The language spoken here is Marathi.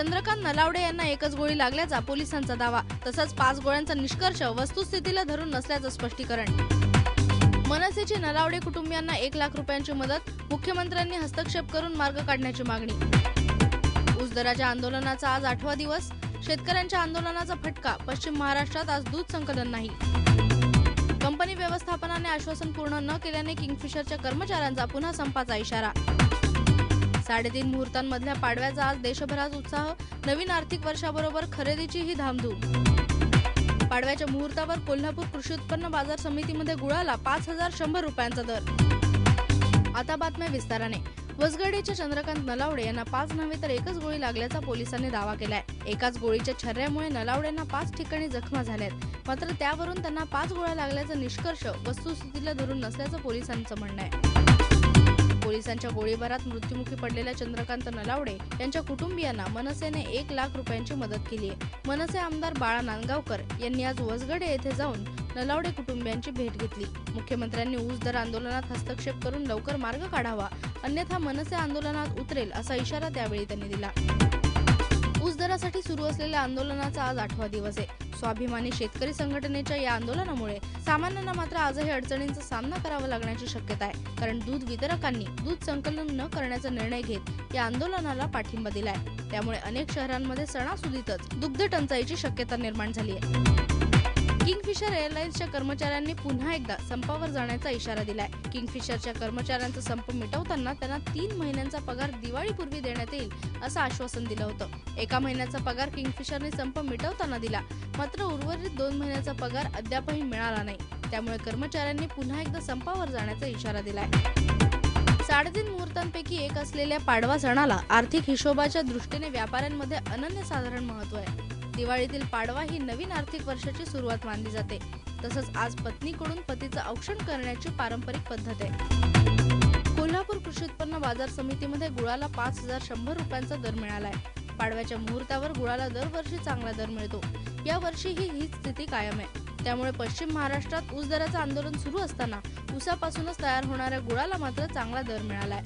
चंद्रकांत नलावडे यांना एकच गोळी लागल्याचा पोलिसांचा दावा. तसंच पाच गोळ्यांचा निष्कर्ष वस्तुस्थितीला धरून नसल्याचं स्पष्टीकरण. मनसेचे नलावडे कुटुंबियांना एक लाख रुपयांची मदत मुख्यमंत्र्यांनी हस्तक्षेप करून मार्ग काढण्याची मागणी. ऊस दराच्या आंदोलनाचा आज आठवा दिवस. शेतकऱ्यांच्या आंदोलनाचा फटका. पश्चिम महाराष्ट्रात आज दूध संकलन नाही. कंपनी व्यवस्थापनाने आश्वासन पूर्ण न केल्याने किंगफिशरच्या कर्मचाऱ्यांचा पुन्हा संपाचा इशारा. साडेतीन मुहूर्तांमधल्या पाडव्याचा आज देशभरात उत्साह. नवीन आर्थिक वर्षाबरोबर खरेदीची ही धामधूम. पाडव्याच्या मुहूर्तावर कोल्हापूर कृषी उत्पन्न बाजार समितीमध्ये गुळाला पाच हजार शंभर रुपयांचा दर. आता बातम्या विस्ताराने. वसगडीच्या चंद्रकांत नलावडे यांना पाच नव्हे तर एकच गोळी लागल्याचा पोलिसांनी दावा केलाय. एकाच गोळीच्या छर्ऱ्यामुळे नलावडेंना पाच ठिकाणी जखमा झाल्यात. मात्र त्यावरून त्यांना पाच गोळ्या लागल्याचा निष्कर्ष वस्तुस्थितीला धरून नसल्याचं पोलिसांचं म्हणणं आहे. पोलिसांच्या गोळीबारात मृत्युमुखी पडलेल्या चंद्रकांत नलावडे यांच्या कुटुंबियांना मनसेने एक लाख रुपयांची मदत केली आहे. मनसे आमदार बाळा नांदगावकर यांनी आज वसगडे येथे जाऊन नलावडे कुटुंबियांची भेट घेतली. मुख्यमंत्र्यांनी ऊस दर आंदोलनात हस्तक्षेप करून लवकर मार्ग काढावा अन्यथा मनसे आंदोलनात उतरेल असा इशारा त्यावेळी त्यांनी दिला. ऊस दरासाठी सुरू असलेल्या आंदोलनाचा आज आठवा दिवस आहे. स्वाभिमानी शेतकरी संघटनेच्या या आंदोलनामुळे सामान्यांना मात्र आजही अडचणींचा सामना करावा लागण्याची शक्यता आहे. कारण दूध वितरकांनी दूध संकलन न करण्याचा निर्णय घेत या आंदोलनाला पाठिंबा दिलाय. त्यामुळे अनेक शहरांमध्ये सणासुदीतच दुग्ध टंचाईची शक्यता निर्माण झाली आहे. किंगफिशर एअरलाइन्सच्या कर्मचाऱ्यांनी पुन्हा एकदा संपावर जाण्याचा इशारा दिलाय. किंगफिशरच्या कर्मचाऱ्यांचा संप मिटवताना त्यांना तीन महिन्यांचा पगार दिवाळीपूर्वी देण्यात येईल असं आश्वासन दिलं होतं. एका महिन्याचा पगार किंगफिशरने संप मिटवताना दिला. मात्र उर्वरित दोन महिन्याचा पगार अद्यापही मिळाला नाही. त्यामुळे कर्मचाऱ्यांनी पुन्हा एकदा संपावर जाण्याचा इशारा दिलाय. साडेतीन मुहूर्तांपैकी एक असलेल्या पाडवा सणाला आर्थिक हिशोबाच्या दृष्टीने व्यापाऱ्यांमध्ये अनन्यसाधारण महत्त्व आहे. दिवाळीतील पाडवा ही नवीन आर्थिक वर्षाची सुरुवात मानली जाते. तसंच आज पत्नीकडून पतीचं औक्षण करण्याची पारंपरिक पद्धत आहे. कोल्हापूर कृषी उत्पन्न बाजार समितीमध्ये गुळाला पाच हजार शंभर रुपयांचा दर मिळालाय. पाडव्याच्या मुहूर्तावर गुळाला दरवर्षी चांगला दर मिळतो. या वर्षीही हीच स्थिती कायम आहे. त्यामुळे पश्चिम महाराष्ट्रात ऊस दराचं आंदोलन सुरू असताना ऊसापासूनच तयार होणाऱ्या गुळाला मात्र चांगला दर मिळालाय.